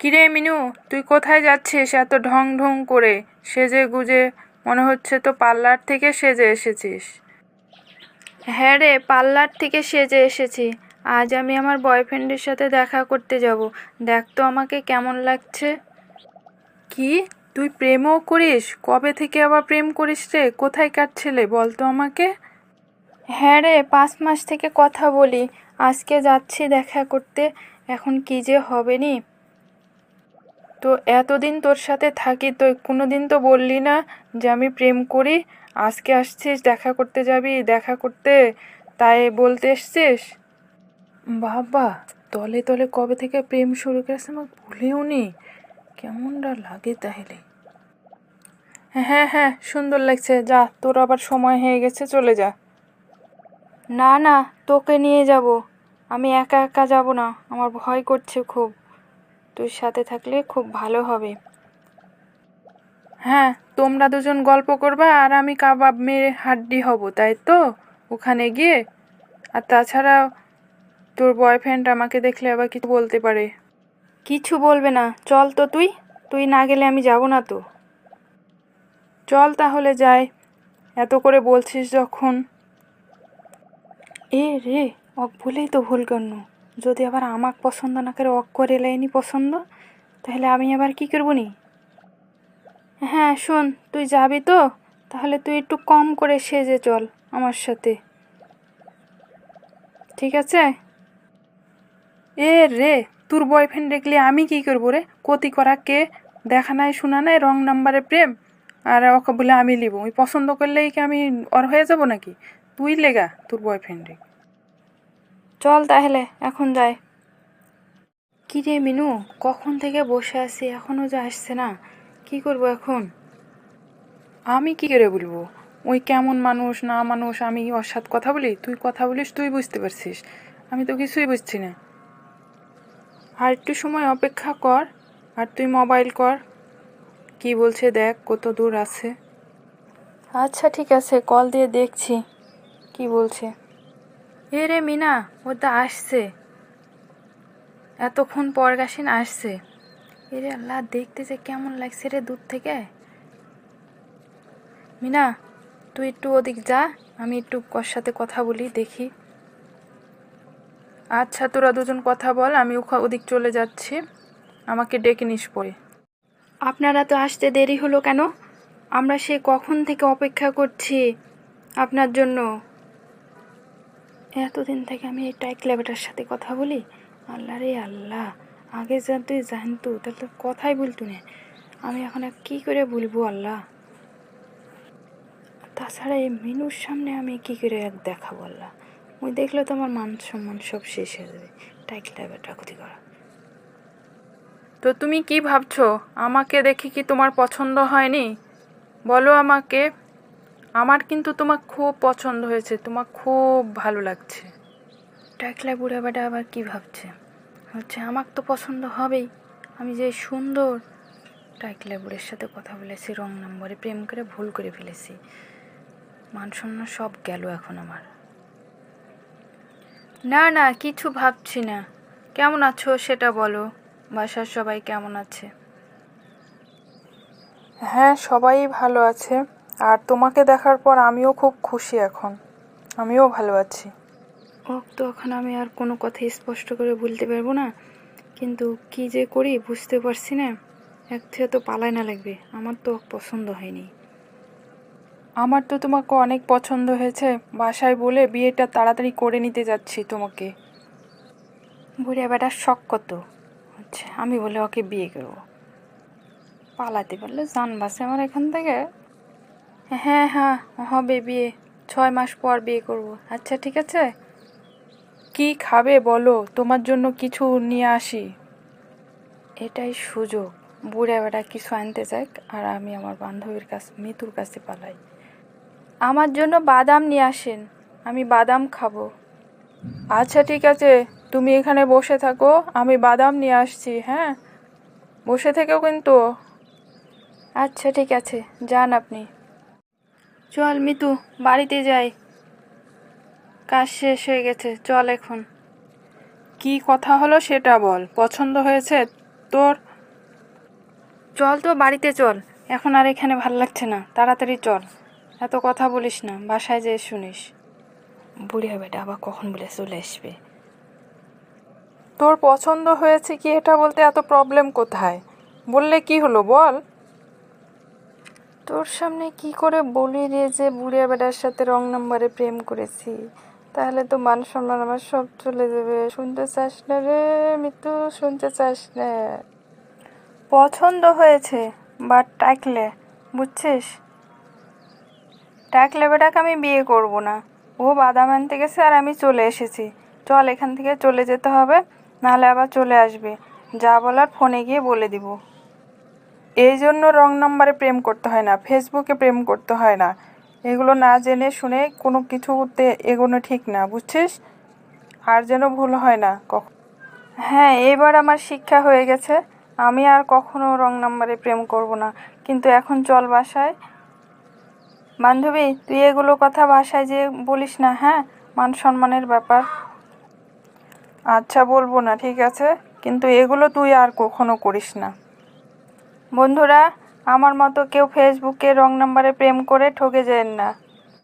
কিরে মিনু তুই কোথায় যাচ্ছিস এত ঢং ঢং করে? সেজে গুজে মনে হচ্ছে তো পার্লার থেকে সেজে এসেছিস। হ্যাঁ রে পার্লার থেকে সেজে এসেছি। আজ আমি আমার বয়ফ্রেন্ডের সাথে দেখা করতে যাব। দেখ তো আমাকে কেমন লাগছে। কি? তুই প্রেমও করিস? কবে থেকে আবার প্রেম করিস রে? কোথায় ছেলে? বল তো আমাকে। হ্যাঁ রে পাঁচ মাস থেকে কথা বলি। আজকে যাচ্ছি দেখা করতে। এখন কি যে হবে নি? তো এতদিন তোর সাথে থাকি, তো কোনো দিন তো বললি না যে আমি প্রেম করি। আজকে আসছিস, দেখা করতে যাবি, দেখা করতে। তাই বলতে এসছিস? বাবা, তলে তলে কবে থেকে প্রেম শুরু করেছে আমার ভুলেও নি। কেমনটা লাগে তাহলে? হ্যাঁ হ্যাঁ সুন্দর লাগছে। যা, তোর আবার সময় হয়ে গেছে, চলে যা। না না, তোকে নিয়ে যাব। আমি একা একা যাব না। আমার ভয় করছে খুব। তোর সাথে থাকলে খুব ভালো হবে। হ্যাঁ তোমরা দুজন গল্প করবা আর আমি কাবাব মেরে হাড্ডি হব, তাই তো? ওখানে গিয়ে? আর তাছাড়া তোর বয়ফ্রেন্ড আমাকে দেখলে আবার কিছু বলতে পারে। কিছু বলবে না। চল তো তুই। তুই না গেলে আমি যাব না তো। চল তাহলে যাই। এত করে বলছিস যখন। এ রে, অক ভুলেই তো ভুল করল যদি আবার আমাক পছন্দ না করে অক করে লাইনি পছন্দ, তাহলে আমি আবার কি করব নি হ্যাঁ শোন, তুই যাবি তো? তাহলে তুই একটু কম করে সেজে চল আমার সাথে। ঠিক আছে? এ রে, তোর বয়ফ্রেন্ড দেখলে আমি কি করব রে? কতি করা কে? দেখা নাই, শোনা নাই, রং নাম্বারে প্রেম? আর ওকে বলে আমি লিব। ওই পছন্দ করলেই কি আমি ওর হয়ে যাব নাকি? তুই লেগা তোর বয়ফ্রেন্ডে চল তাহলে, এখন যাই। কি রে মিনু, কখন থেকে বসে আছি? এখনও যে আসছে না। কি করব এখন? আমি কি করে বলব? ওই কেমন মানুষ, না মানুষ, আমি ওর সাথে কথা বলি? তুই কথা বলিস, তুই বুঝতে পারছিস। আমি তো কিছুই বুঝছি না। আর একটু সময় অপেক্ষা কর, আর তুই মোবাইল কর। কি বলছে দেখ, কত দূর আছে। আচ্ছা ঠিক আছে, কল দিয়ে দেখছি। কি বলছে? এ রে মিনা, ও তো আসছে। এতক্ষণ পর গাছিন আসছে। এ রে আল্লাহ, দেখতে যে কেমন লাগছে রে দূর থেকে। মিনা, তুই একটু ওদিক যা, আমি একটু ওর সাথে কথা বলি, দেখি। আচ্ছা তোরা দুজন কথা বল, আমি ওখা, ওদিক চলে যাচ্ছি। আমাকে ডেকে নিস পরে। আপনারা তো আসতে দেরি হলো কেন? আমরা সে কখন থেকে অপেক্ষা করছি আপনার জন্য। এতদিন থেকে আমি এই টাইক লেবেটার সাথে কথা বলি? আল্লাহ রে আল্লাহ। আগে যা তুই জানতো, তাহলে তো কথাই বলতো না। আমি এখন আর কী করে বলব আল্লাহ? তাছাড়া এই মিনুর সামনে আমি কী করে এক দেখাবো আল্লাহ? ওই দেখলে তো আমার মান সম্মান সব শেষ হয়ে যাবে। টাইক লেবেটা ক্ষতি করা। তো তুমি কি ভাবছ? আমাকে দেখে কি তোমার পছন্দ হয়নি? বলো আমাকে। আমার কিন্তু তোমার খুব পছন্দ হয়েছে তোমার খুব ভালো লাগছে। টাকলা বুড়া বেটা আবার কি ভাবছে? হচ্ছে আমার তো পছন্দ হবেই আমি যে সুন্দর। টাকলা বুড়ের সাথে কথা বলেছি রং নম্বরে প্রেম করে ভুল করে ফেলেছি। মান সব গেল এখন আমার। না না কিছু ভাবছি না। কেমন আছো সেটা বলো। বাসার সবাই কেমন আছে? হ্যাঁ সবাই ভালো আছে। আর তোমাকে দেখার পর আমিও খুব খুশি এখন। আমিও ভালো আছি। ও তো এখন আমি আর কোনো কথা স্পষ্ট করে বলতে পারব না। কিন্তু কি যে করি বুঝতে পারছি না। এক থেকে তো পালাই না লাগবে। আমার তো পছন্দ হয়নি। আমার তো তোমাকে অনেক পছন্দ হয়েছে। বাসায় বলে বিয়েটা তাড়াতাড়ি করে নিতে যাচ্ছি তোমাকে। বুড়িয়া বেটার শখ কত? হচ্ছে আমি বলে ওকে বিয়ে করব। পালাতে পারলে জান বাসে আমার এখান থেকে হ্যাঁ হ্যাঁ হবে বিয়ে। ছয় মাস পর বিয়ে করব। আচ্ছা ঠিক আছে? কি খাবে বলো? তোমার জন্য কিছু নিয়ে আসি। এটাই সুযোগ। বুড়ে বেটা কিছু আনতে যাক, আর আমি আমার বান্ধবীর কাছে, মিতুর কাছে পালাই। আমার জন্য বাদাম নিয়ে আসেন। আমি বাদাম খাব। আচ্ছা ঠিক আছে। তুমি এখানে বসে থাকো। আমি বাদাম নিয়ে আসছি হ্যাঁ? বসে থেকেও কিন্তু। আচ্ছা ঠিক আছে। যান আপনি। চল মিতু বাড়িতে যাই। কাজ শেষ হয়ে গেছে চল এখন। কি কথা হলো সেটা বল পছন্দ হয়েছে তোর? চল তো বাড়িতে চল। এখন আর এখানে ভালো লাগছে না তাড়াতাড়ি চল। এত কথা বলিস না বাসায় যেয়ে শুনিস। বুড়িয়া বেটা আবার কখন বলে চলে আসবে? তোর পছন্দ হয়েছে কি এটা বলতে এত প্রবলেম কোথায়? বললে কি হলো বল? তোর সামনে কি করে বলি রে যে বুড়িয়া বেটার সাথে রং নাম্বারে প্রেম করেছি? তাহলে তো মান সম্মান আমার সব চলে যাবে। শুনতে চাস না রে মৃত্যু শুনতে চাস না। পছন্দ হয়েছে বাট টাকলে, বুঝছিস? টাকলে বেটাকে আমি বিয়ে করব না। ও বাদাম আনতে গেছে আর আমি চলে এসেছি। চল এখান থেকে চলে যেতে হবে, নাহলে আবার চলে আসবে। যা বলার ফোনে গিয়ে বলে দিব। এই জন্য রং নাম্বারে প্রেম করতে হয় না, ফেসবুকে প্রেম করতে হয় না। এগুলো না জেনে শুনে কোনো কিছুতে এগোনো ঠিক না, বুঝছিস? আর যেন ভুল হয় না কখন হ্যাঁ এবার আমার শিক্ষা হয়ে গেছে। আমি আর কখনো রং নাম্বারে প্রেম করব না। কিন্তু এখন চল বাসায়। বান্ধবী, তুই এগুলো কথা বাসায় যে বলিস না হ্যাঁ? মান সম্মানের ব্যাপার। আচ্ছা বলব না, ঠিক আছে? কিন্তু এগুলো তুই আর কখনো করিস না। বন্ধুরা আমার মতো কেউ ফেসবুকে রং নাম্বারে প্রেম করে ঠকে যায় না।